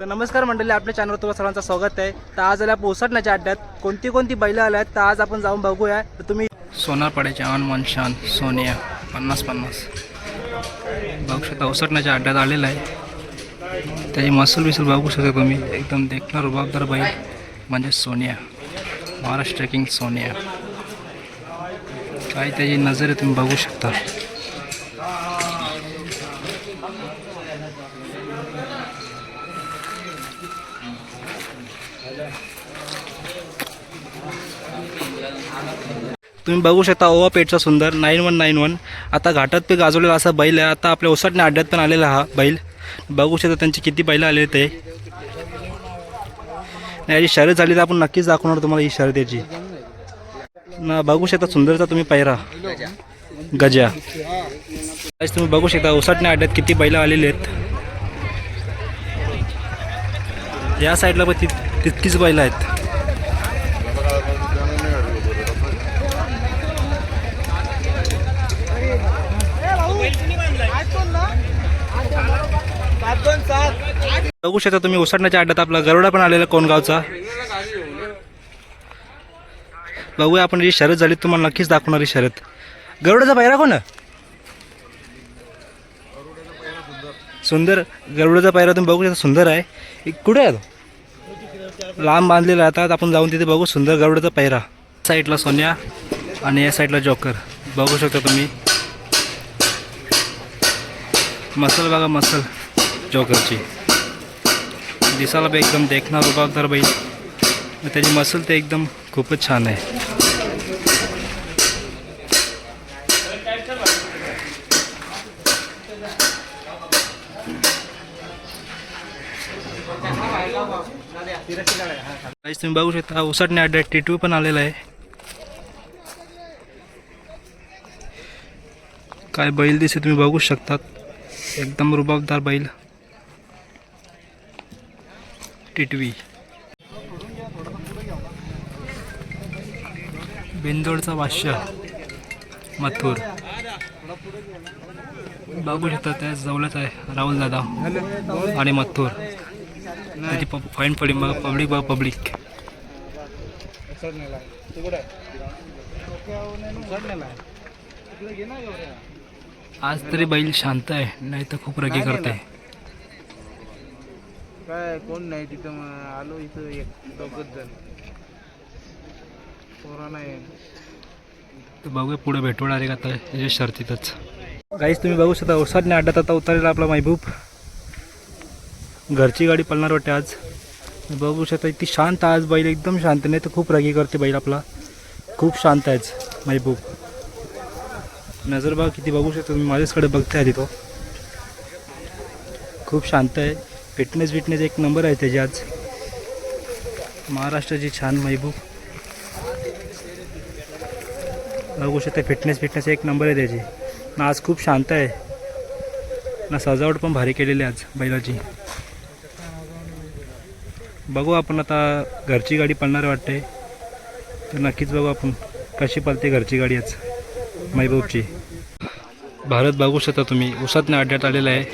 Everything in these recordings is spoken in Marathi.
तर नमस्कार मंडळी आपल्या चॅनलवर तुम्हाला सर्वांचं स्वागत आहे. तर आज आल्या पोसटण्याच्या अड्ड्यात कोणती कोणती बैलं आल्या आहेत तर आज आपण जाऊन बघूया. तर तुम्ही सोनारपाड्याचे अनमोल शान सोनिया पन्नास पन्नास. बघू शकता ओसटण्याच्या अड्ड्यात आलेला आहे. त्याची मसूल विसूल बघू शकता तुम्ही. एकदम देखणार रुबाबदार बैल म्हणजे सोनिया. महाराष्ट्र ट्रेकिंग सोनिया. काय त्याची नजर आहे तुम्ही बघू शकता. तुम्ही बघू शकता ओवा पेठचा सुंदर नाईन वन नाईन वन. आता घाटात ते गाजवलेला असा बैल आहे. आता आपल्या ओसाटने अड्ड्यात पण आलेला हा बैल. बघू शकता त्यांची किती बैलं आले ते. याची शर्यत झाली तर आपण नक्कीच दाखवणार तुम्हाला ही शर्यतीची ना बघू शकता सुंदरचा तुम्ही पैरा गजा. आज तुम्ही बघू शकता ओसाटने अड्ड्यात किती बैलं आलेले आहेत. या साईडला पण ति तितकीच बैल आहेत. बघू शकता तुम्ही उसडण्याच्या अड्ड्यात आपला गरुडा पण आलेला कोणगावचा बघूया आपण जी शर्यत झाली तुम्हाला नक्कीच दाखवणारी शर्यत. गरुडाचा पायरा कोण सुंदर. गरुडाचा पायरा तुम्ही बघू शकता सुंदर आहे. कुठे आहे तो? लांब बांधले राहतात. आपण जाऊन तिथे बघू. सुंदर गरुडाचा पैरा साईडला सोन्या आणि या साईडला जॉकर. बघू शकता तुम्ही. मसल बघा मसल जॉकरची. दिसायला बी एकदम देखणार रुबाबदार बाई. त्याची मसल ते एकदम खूपच छान आहे. तुम्ही बघू शकता उसटणे अड्ड्यात टिटू पण आलेला आहे. काय बैल दिसे तुम्ही बघू शकतात. एकदम रुबाबदार बैल. टिटवी. बिंदोडचा वाश्य मथुर. बघू शकता त्या जवळच आहे राहुल दादा आणि मथुर. प फाईन पडली बघा पब्लिक बघा पब्लिक आज तरी बैल शांत आहे नाही तर खूप रगी करते काय कोण नाही तिथं मग आलो इथं एक दोघच जण. कोरोना आहे. तर बघूया पुढे भेटवणार आहे का आता शर्तीतच. काहीच तुम्ही बघू शकता ओसाडने अड्ड्यात आता उतरलेला आपला महबूब. घरची गाडी पळणार वाटते आज. बघू शकता इतकी शांत आहे आज बैल एकदम शांत. नाही तर खूप रगी करते बैल आपला. खूप शांत आहे आज महबूब. नजर बघा किती बघू शकता तुम्ही. माझ्याचकडे बघताय आधी तो. खूप शांत आहे. फिटनेस विटनेस एक नंबर आहे त्याची आज. महाराष्ट्राची छान महबूब. बघू शकता फिटनेस फिटनेस एक नंबर आहे त्याची. ना आज खूप शांत आहे. ना सजावट पण भारी केलेली आहे आज बैलाची. बघू आपण आता घरची गाडी पळणार वाटते तर नक्कीच बघू आपण कशी पळते घरची गाडी आज महबूबची भारत बघू शकता तुम्ही उसातनं अड्ड्यात आलेला आहे.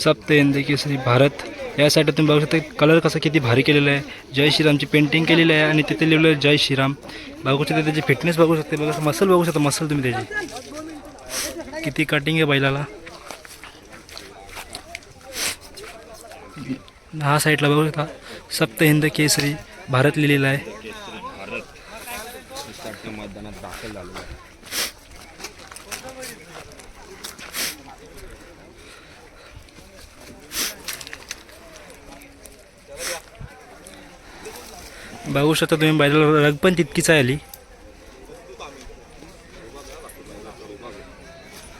सप्त हिंदी केसरी भारत. यासाठी तुम्ही बघू शकता कलर कसा किती भारी केलेला आहे. जय श्रीरामची पेंटिंग केलेली आहे आणि तिथे लिहिलेलं आहे जय श्रीराम. बघू शकता त्याची फिटनेस बघू शकते बघा मसल बघू शकता मसल तुम्ही त्याची. किती कटिंग आहे बैलाला. हा साईडला बघू शकता. सप्त हिंद केसरी भारत लिहिलेला आहे. बघू शकता तुम्ही बैलाला रग पण तितकीच आली.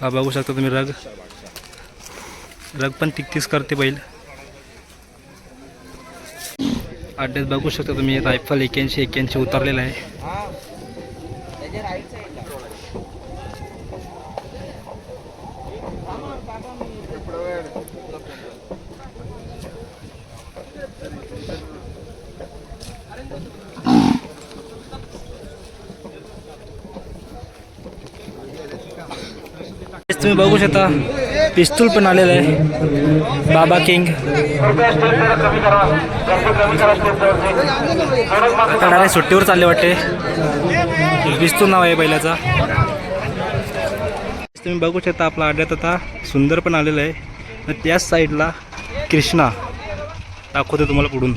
हा बघू शकता तुम्ही रग. रग पण तितकीच करते बैल. अड्ड्यात बघू शकता तुम्ही रायफल एक्याऐंशी एक्याऐंशी उतरलेला आहे. तुम्ही बघू शकता पिस्तूल पण आलेलं आहे. बाबा किंग. डायरेक्ट सुट्टीवर चालले वाटते. पिस्तूल नाव आहे बैलाचा. तुम्ही बघू शकता आपला आड्यात आता सुंदर पण आलेलं आहे. तर त्याच साईडला कृष्णा. दाखवतो तुम्हाला पुढून.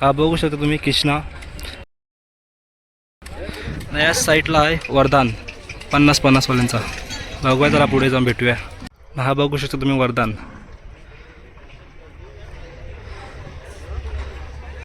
हा बघू शकता तुम्ही कृष्णा. याच साईडला आहे वरदान. पन्नास पन्नासवाल्यांचा. बघूया जरा पुढे जाऊन भेटूया. हा बघू शकता तुम्ही वरदान